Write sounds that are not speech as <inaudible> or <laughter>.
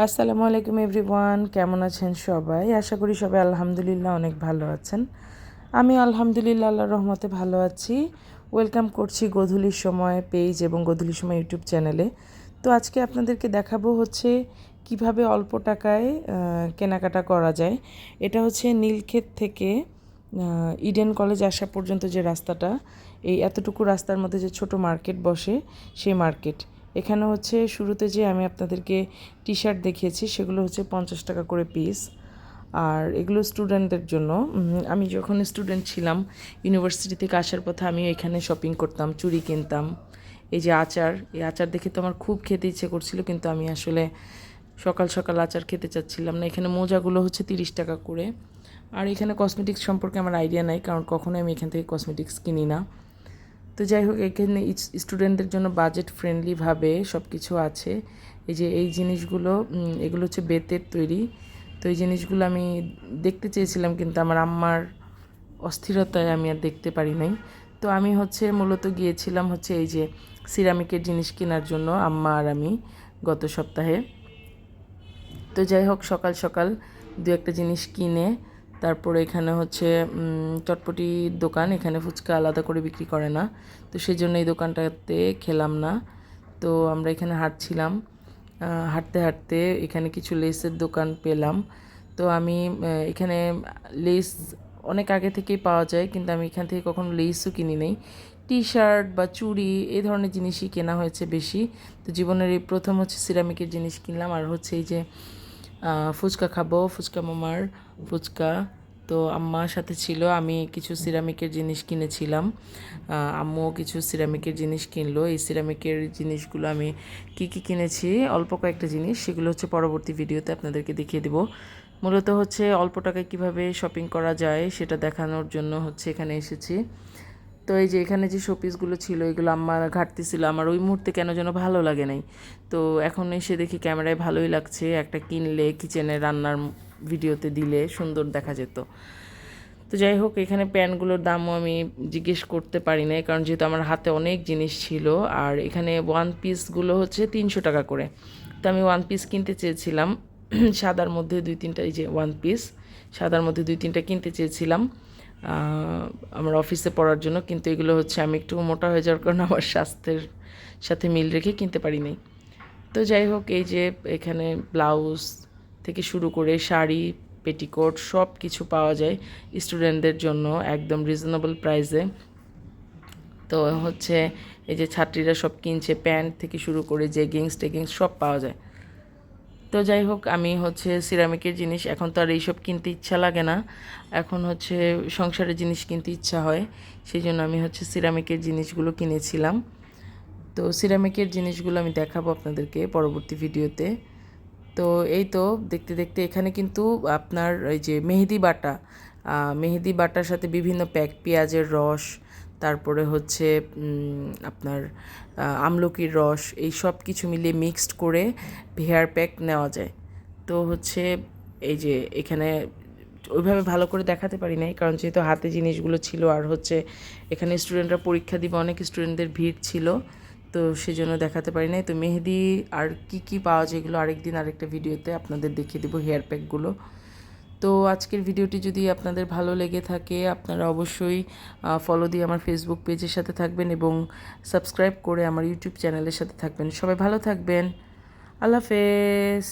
আসসালামু আলাইকুম এভরিওয়ান, কেমন আছেন সবাই? আশা করি সবাই আলহামদুলিল্লাহ অনেক ভালো আছেন। আমি আলহামদুলিল্লাহ আল্লাহর রহমতে ভালো আছি। ওয়েলকাম করছি গধূলির সময় পেজ এবং গধূলির সময় ইউটিউব চ্যানেলে তো আজকে আপনাদেরকে দেখাবো হচ্ছে কীভাবে অল্প টাকায় কেনাকাটা করা যায়। এটা হচ্ছে নীলক্ষেত থেকে ইডেন কলেজ আসা পর্যন্ত যে রাস্তাটা, এই এতটুকু রাস্তার মধ্যে যে ছোট মার্কেট বসে, সেই মার্কেট এখানে হচ্ছে শুরুতে যে আমি আপনাদেরকে টি শার্ট দেখিয়েছি, সেগুলো হচ্ছে পঞ্চাশ টাকা করে পিস আর এগুলো স্টুডেন্টদের জন্য। আমি যখন স্টুডেন্ট ছিলাম ইউনিভার্সিটি থেকে আসার পথে আমি এখানে শপিং করতাম, চুড়ি কিনতাম। এই যে আচার, এই আচার দেখে তো আমার খুব খেতে ইচ্ছে করছিল, কিন্তু আমি আসলে সকাল সকাল আচার খেতে চাচ্ছিলাম না। এখানে মোজাগুলো হচ্ছে তিরিশ টাকা করে। আর এখানে কসমেটিক্স সম্পর্কে আমার আইডিয়া নাই, কারণ কখনোই আমি এখান থেকে কসমেটিক্স কিনি না। তো যাই হোক এখানে স্টুডেন্টদের জন্য বাজেট ফ্রেন্ডলিভাবে সব কিছু আছে। এই যে এই জিনিসগুলো এগুলো হচ্ছে বেতের তৈরি। তো এই জিনিসগুলো আমি দেখতে চেয়েছিলাম, কিন্তু আমার আম্মার অস্থিরতায় আমি আর দেখতে পারি নাই। তো আমি হচ্ছে মূলত গিয়েছিলাম হচ্ছে এই যে সিরামিকের জিনিস কেনার জন্য, আম্মা আর আমি, গত সপ্তাহে। তো যাই হোক সকাল সকাল দু একটা জিনিস কিনে তারপরে এখানে হচ্ছে উম, চটপটির দোকান এখানে ফুচকা আলাদা করে বিক্রি করে না। তো সেই জন্য এই দোকানটাতে খেলাম না। তো আমরা এখানে হাঁটছিলাম। হাঁটতে হাঁটতে এখানে কিছু লেসের দোকান পেলাম। তো আমি এখানে লেস অনেক আগে থেকেই পাওয়া যায় কিন্তু আমি এখান থেকে কখনো লেসও কিনি নেই। টি শার্ট বা চুড়ি এই ধরনের জিনিসই কেনা হয়েছে বেশি। তো জীবনের এই প্রথম হচ্ছে সিরামিকের জিনিস কিনলাম। আর হচ্ছে এই যে ফুচকা খাব, ফুচকা মামার ফুচকা। তো আম্মার সাথে ছিল, আমি কিছু সিরামিকের জিনিস কিনেছিলাম। আম্মুও কিছু সিরামিকের জিনিস কিনলো। এই সিরামিকের জিনিসগুলো আমি কি কি কিনেছি, অল্প কয়েকটা জিনিস, সেগুলো হচ্ছে পরবর্তী ভিডিওতে আপনাদেরকে দেখিয়ে দেবো। মূলত হচ্ছে অল্প টাকায় কীভাবে শপিং করা যায়, সেটা দেখানোর জন্য হচ্ছে এখানে এসেছি। তো এই যে এখানে যে শোপিসগুলো ছিল, এগুলো আমার ঘাটতি ছিল। আমার ওই মুহূর্তে কেন যেন ভালো লাগে নাই। তো এখন এসে দেখি ক্যামেরায় ভালোই লাগছে। একটা কিনলে কিচেনে রান্নার ভিডিওতে দিলে সুন্দর দেখা যেত। তো যাই হোক, এখানে প্যান্টগুলোর দামও আমি জিজ্ঞেস করতে পারি নাই, কারণ যেহেতু আমার হাতে অনেক জিনিস ছিল, আর এখানে ওয়ান পিসগুলো হচ্ছে তিনশো টাকা করে। তো আমি ওয়ান পিস কিনতে চেয়েছিলাম। <clears throat> সাদার মধ্যে দুই তিনটা, এই যে ওয়ান পিস সাদার মধ্যে দুই তিনটা কিনতে চেয়েছিলাম। আমার অফিসে পড়ার জন্য, কিন্তু এগুলো হচ্ছে আমি একটু মোটা হয়ে যাওয়ার কারণে আমার স্বাস্থ্যের সাথে মিল রেখে কিনতে পারি নাই। তো যাই হোক, এই যে এখানে ব্লাউজ থেকে শুরু করে শাড়ি, পেটিকোট সব কিছু পাওয়া যায় স্টুডেন্টদের জন্য একদম রিজনেবল প্রাইসে তো হচ্ছে এই যে ছাত্রীরা সব কিনছে, প্যান্ট থেকে শুরু করে জেগিংস টেগিংস সব পাওয়া যায়। তো যাই হোক, আমি হচ্ছে সিরামিকের জিনিস এখন তো আর এইসব কিনতে ইচ্ছা লাগে না। এখন হচ্ছে সংসারের জিনিস কিনতে ইচ্ছা হয় সেই জন্য আমি হচ্ছে সিরামিকের জিনিসগুলো কিনেছিলাম। তো সিরামিকের জিনিসগুলো আমি দেখাবো আপনাদেরকে পরবর্তী ভিডিওতে। তো এই তো দেখতে দেখতে এখানে কিন্তু আপনার এই যে মেহেদি বাটা মেহেদি বাটার সাথে বিভিন্ন প্যাক, পেঁয়াজের রস তারপরে হচ্ছে আপনার আমলকির রস, এই সব কিছু মিলিয়ে মিক্সড করে হেয়ার প্যাক নেওয়া যায়। তো হচ্ছে, এই যে এখানে ওইভাবে ভালো করে দেখাতে পারি নাই, কারণ যেহেতু হাতে জিনিসগুলো ছিল আর হচ্ছে এখানে স্টুডেন্টরা পরীক্ষা দিবে, অনেক স্টুডেন্টদের ভিড় ছিল, তো সেজন্য দেখাতে পারি নাই। তো মেহেদি আর কি কি পাওয়া যায় এগুলো আরেকদিন আরেকটা ভিডিওতে আপনাদের দেখিয়ে দেবো হেয়ার প্যাকগুলো তো আজকের ভিডিওটি যদি আপনাদের ভালো লেগে থাকে, আপনারা অবশ্যই ফলো দিয়ে আমার ফেসবুক পেজের সাথে থাকবেন এবং সাবস্ক্রাইব করে আমার ইউটিউব চ্যানেলের সাথে থাকবেন। সবাই ভালো থাকবেন। আল্লাহ হাফেজ।